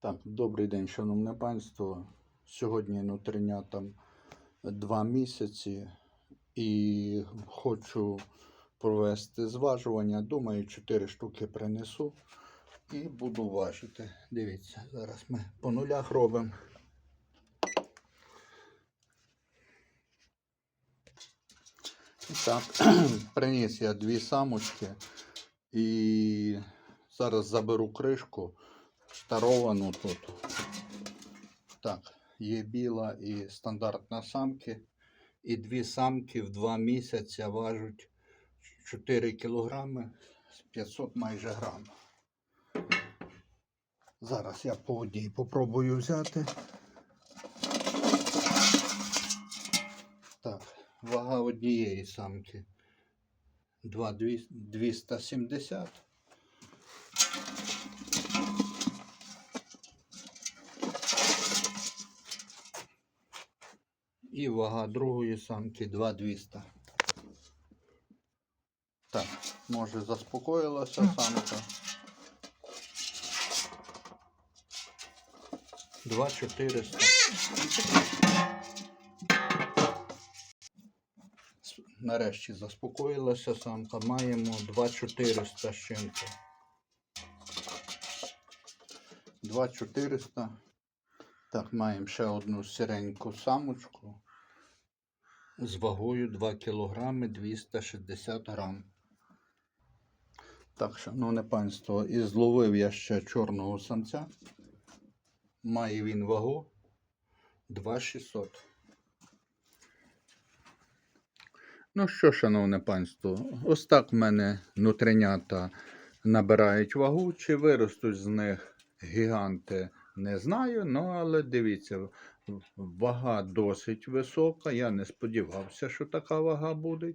Так, добрий день, шановне панство. Сьогодні нутринятам два місяці і хочу провести зважування. Думаю, 4 штуки принесу і буду важити. Дивіться, зараз ми по нулях робимо. І Так, приніс я дві самочки і зараз заберу кришку старовану тут. Так, є біла і стандартна самки. І дві самки в два місяці важать 4 кілограми з 500 майже грам. Зараз я по одній попробую взяти. Так, вага однієї самки 2 270. І вага другої самки 2200. Так, може заспокоїлася самка. 2400. Нарешті заспокоїлася самка. Маємо 2400 з чим-то. 2400. Так, маємо ще одну сиреньку самочку з вагою 2 кг 260 грам. Так, шановне панство, і зловив я ще чорного самця. Має він вагу 2600. Ну що, шановне панство, ось так в мене нутринята набирають вагу, чи виростуть з них гіганти, не знаю. Ну, але дивіться, вага досить висока. Я не сподівався, що така вага буде.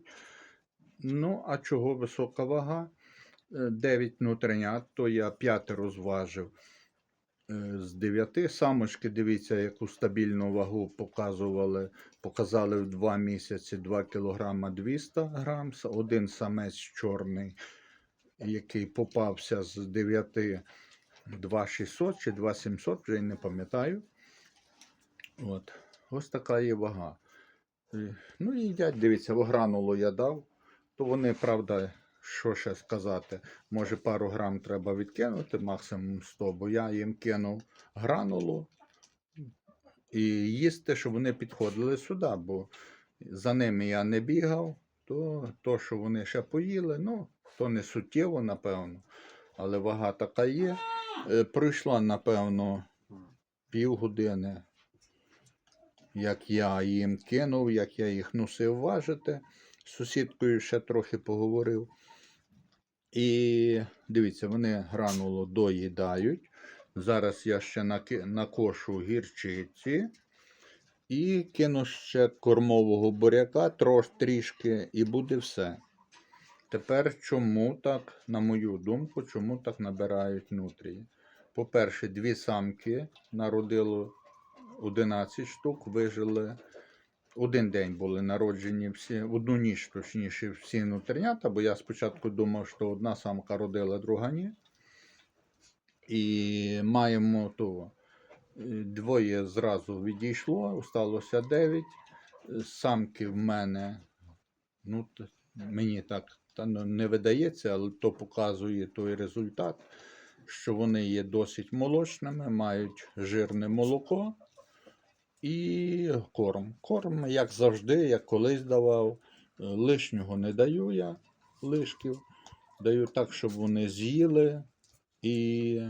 Ну, а чого висока вага? 9 нутринят, то я 5 розважив е, з 9. Самочки, дивіться, яку стабільну вагу показували. Показали в 2 місяці 2 кг 200 грам. Один самець чорний, який попався з 9 2600 чи 2700, вже й не пам'ятаю. От. Ось така є вага. Е, Ну і їдять, дивіться, в гранулу я дав, то вони, правда, що ще сказати, може пару грам треба відкинути, максимум 100, бо я їм кинув гранулу і їсти, щоб вони підходили сюди, бо за ними я не бігав, то, то що вони ще поїли, ну, то не суттєво, напевно, але вага така є. Е, Пройшла, напевно, півгодини, як я їм кинув, як я їх носив важити. З сусідкою ще трохи поговорив. І дивіться, вони гранулу доїдають. Зараз я ще накошу гірчиці і кину ще кормового буряка трош трішки, і буде все. Тепер чому так, на мою думку, чому так набирають нутрії? По-перше, дві самки народило 11 штук, вижили. Один день були народжені всі, одну ніч, точніше, всі нутринята, бо я спочатку думав, що одна самка родила, друга ні. І маємо того. е, Двоє зразу відійшло, осталося 9. Самки в мене, ну, мені так та ну, не видається, але то показує той результат, що вони є досить молочними, мають жирне молоко і корм. Корм, як завжди, як колись давав. Е, Лишнього не даю я лишків. Даю так, щоб вони з'їли і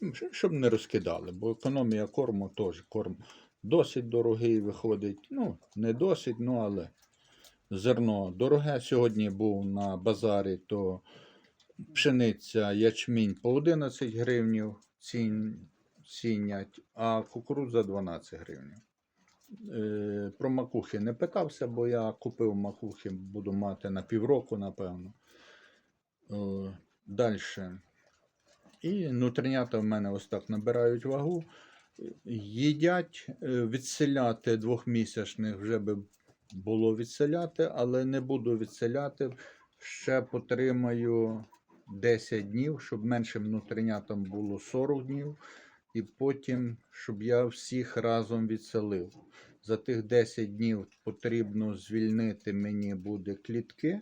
ну, щоб не розкидали, бо економія корму теж корм досить дорогий виходить. Ну, не досить, ну але зерно дороге. Сьогодні був на базарі, то пшениця, ячмінь по 11 гривнів цін, цінять, а кукурудза 12 гривень. Е, про макухи не питався, бо я купив макухи, буду мати на півроку, напевно. Е, Далі. І нутринята в мене ось так набирають вагу. Їдять е, відселяти двохмісячних вже би було відселяти, але не буду відселяти. Ще потримаю 10 днів, щоб меншим нутринятам було 40 днів, і потім, щоб я всіх разом відселив. За тих 10 днів потрібно звільнити мені буде клітки,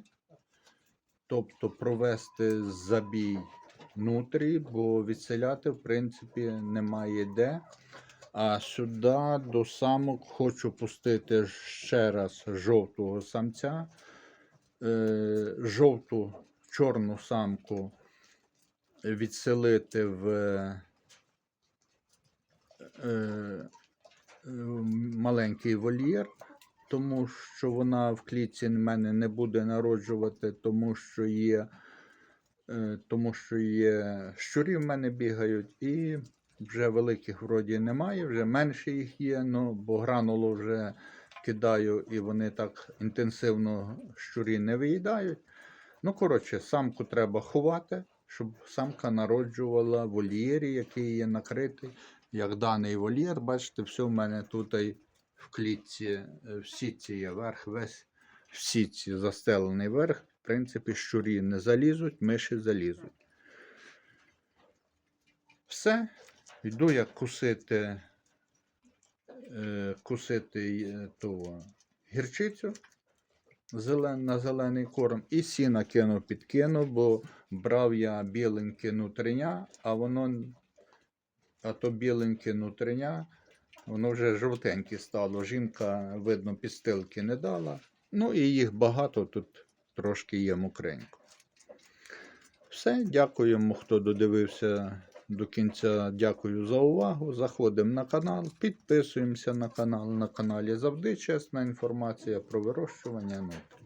тобто провести забій нутрій, бо відселяти, в принципі, немає де. А сюди до самок хочу пустити ще раз жовтого самця, е, жовту чорну самку відселити в е, е, маленький вольєр, тому що вона в клітці в мене не буде народжувати, тому що є, е, тому що є щурі в мене бігають, і вже великих вроді немає, вже менше їх є, ну, бо гранулу вже кидаю, і вони так інтенсивно щурі не виїдають. Ну, коротше, самку треба ховати, щоб самка народжувала вольєрі, який є накритий. Як даний вольєр, бачите, все в мене тут в клітці, е, в сітці є верх, весь в сітці застелений верх. В принципі, щурі не залізуть, миші залізуть. Все. Йду я кусити, е, кусити е, ту гірчицю на зелений корм і сіна кинув, підкинув, бо брав я біленьке нутриня, а воно, а то біленьке нутриня, воно вже жовтеньке стало. Жінка, видно, підстилки не дала. Ну і їх багато, тут трошки є мокренько. Все, дякуємо, хто додивився до кінця. Дякую за увагу. Заходимо на канал, підписуємося на канал. На каналі завжди чесна інформація про вирощування нутрій.